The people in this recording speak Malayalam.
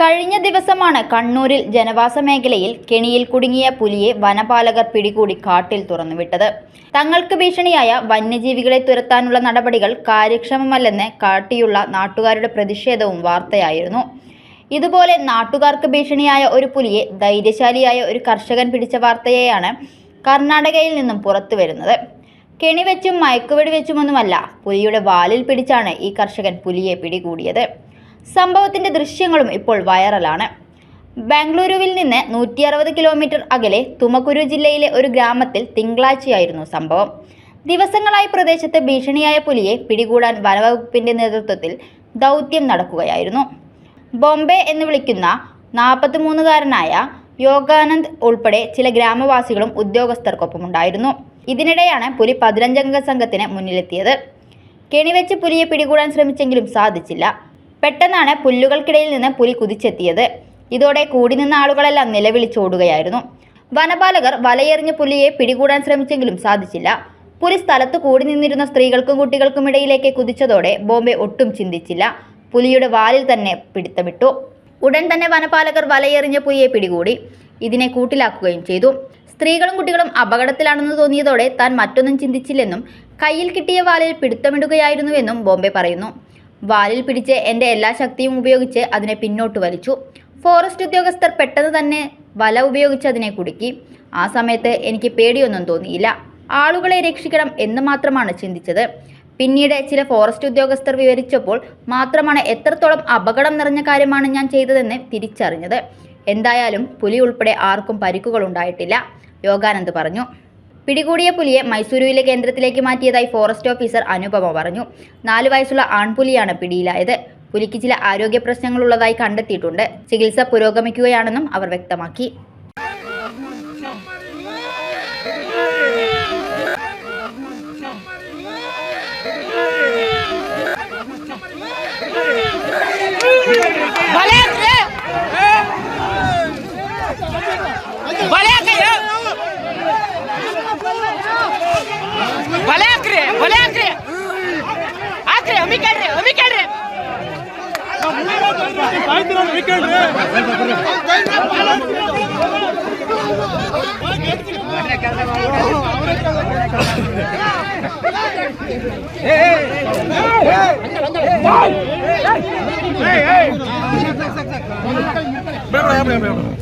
കഴിഞ്ഞ ദിവസമാണ് കണ്ണൂരിൽ ജനവാസ മേഖലയിൽ കെണിയിൽ കുടുങ്ങിയ പുലിയെ വനപാലകർ പിടികൂടി കാട്ടിൽ തുറന്നുവിട്ടത്. തങ്ങൾക്ക് ഭീഷണിയായ വന്യജീവികളെ തുരത്താനുള്ള നടപടികൾ കാര്യക്ഷമമല്ലെന്ന് കാട്ടിയുള്ള നാട്ടുകാരുടെ പ്രതിഷേധവും വാർത്തയായിരുന്നു. ഇതുപോലെ നാട്ടുകാർക്ക് ഭീഷണിയായ ഒരു പുലിയെ ധൈര്യശാലിയായ ഒരു കർഷകൻ പിടിച്ച വാർത്തയെയാണ് കർണാടകയിൽ നിന്നും പുറത്തു വരുന്നത്. കെണി വെച്ചും മയക്കുവെടി വെച്ചുമൊന്നുമല്ല പുലിയുടെ വാലിൽ പിടിച്ചാണ് ഈ കർഷകൻ പുലിയെ പിടികൂടിയത്. സംഭവത്തിന്റെ ദൃശ്യങ്ങളും ഇപ്പോൾ വൈറലാണ്. ബാംഗ്ലൂരുവിൽ നിന്ന് നൂറ്റി അറുപത് കിലോമീറ്റർ അകലെ തുമക്കുരു ജില്ലയിലെ ഒരു ഗ്രാമത്തിൽ തിങ്കളാഴ്ചയായിരുന്നു സംഭവം. ദിവസങ്ങളായി പ്രദേശത്ത് ഭീഷണിയായ പുലിയെ പിടികൂടാൻ വനവകുപ്പിന്റെ നേതൃത്വത്തിൽ ദൗത്യം നടക്കുകയായിരുന്നു. ബോംബെ എന്ന് വിളിക്കുന്ന നാൽപ്പത്തിമൂന്നുകാരനായ യോഗാനന്ദ് ഉൾപ്പെടെ ചില ഗ്രാമവാസികളും ഉദ്യോഗസ്ഥർക്കൊപ്പമുണ്ടായിരുന്നു ഇതിനിടെയാണ് പുലി പതിനഞ്ചംഗ സംഘത്തിന് മുന്നിലെത്തിയത്. കെണിവെച്ച് പുലിയെ പിടികൂടാൻ ശ്രമിച്ചെങ്കിലും സാധിച്ചില്ല. പെട്ടെന്നാണ് പുല്ലുകൾക്കിടയിൽ നിന്ന് പുലി കുതിച്ചെത്തിയത്. ഇതോടെ കൂടി നിന്ന ആളുകളെല്ലാം നിലവിളിച്ചോടുകയായിരുന്നു വനപാലകർ വലയെറിഞ്ഞ പുലിയെ പിടികൂടാൻ ശ്രമിച്ചെങ്കിലും സാധിച്ചില്ല. പുലി സ്ഥലത്ത് കൂടി നിന്നിരുന്ന സ്ത്രീകൾക്കും കുട്ടികൾക്കും ഇടയിലേക്ക് കുതിച്ചതോടെ ബോംബെ ഒട്ടും ചിന്തിച്ചില്ല. പുലിയുടെ വാലിൽ തന്നെ പിടുത്തമിട്ടു. ഉടൻ തന്നെ വനപാലകർ വലയെറിഞ്ഞ പുലിയെ പിടികൂടി. ഇതിനെ കൂട്ടിലാക്കുകയും ചെയ്തു. സ്ത്രീകളും കുട്ടികളും അപകടത്തിലാണെന്ന് തോന്നിയതോടെ താൻ മറ്റൊന്നും ചിന്തിച്ചില്ലെന്നും കയ്യിൽ കിട്ടിയ വാലിൽ പിടുത്തമിടുകയായിരുന്നുവെന്നും ബോംബെ പറയുന്നു. വാലിൽ പിടിച്ച് എന്റെ എല്ലാ ശക്തിയും ഉപയോഗിച്ച് അതിനെ പിന്നോട്ട് വലിച്ചു. ഫോറസ്റ്റ് ഉദ്യോഗസ്ഥർ പെട്ടെന്ന് തന്നെ വല ഉപയോഗിച്ച് അതിനെ കുടുക്കി. ആ സമയത്ത് എനിക്ക് പേടിയൊന്നും തോന്നിയില്ല. ആളുകളെ രക്ഷിക്കണം എന്ന് മാത്രമാണ് ചിന്തിച്ചത്. പിന്നീട് ചില ഫോറസ്റ്റ് ഉദ്യോഗസ്ഥർ വിവരിച്ചപ്പോൾ മാത്രമാണ് എത്രത്തോളം അപകടം നിറഞ്ഞ കാര്യമാണ് ഞാൻ ചെയ്തതെന്ന് തിരിച്ചറിഞ്ഞത്. എന്തായാലും പുലി ഉൾപ്പെടെ ആർക്കും പരിക്കുകൾ ഉണ്ടായിട്ടില്ല. യോഗാനന്ദ് പറഞ്ഞു. പിടികൂടിയ പുലിയെ മൈസൂരുവിലെ കേന്ദ്രത്തിലേക്ക് മാറ്റിയതായി ഫോറസ്റ്റ് ഓഫീസർ അനുപമ പറഞ്ഞു. നാല് വയസ്സുള്ള ആൺപുലിയാണ് പിടിയിലായത്. പുലിക്ക് ചില ആരോഗ്യ പ്രശ്നങ്ങളുള്ളതായി കണ്ടെത്തിയിട്ടുണ്ട്. ചികിത്സ പുരോഗമിക്കുകയാണെന്നും അവർ വ്യക്തമാക്കി. ಬೇಡ ಬೇಡ ಬೇಡ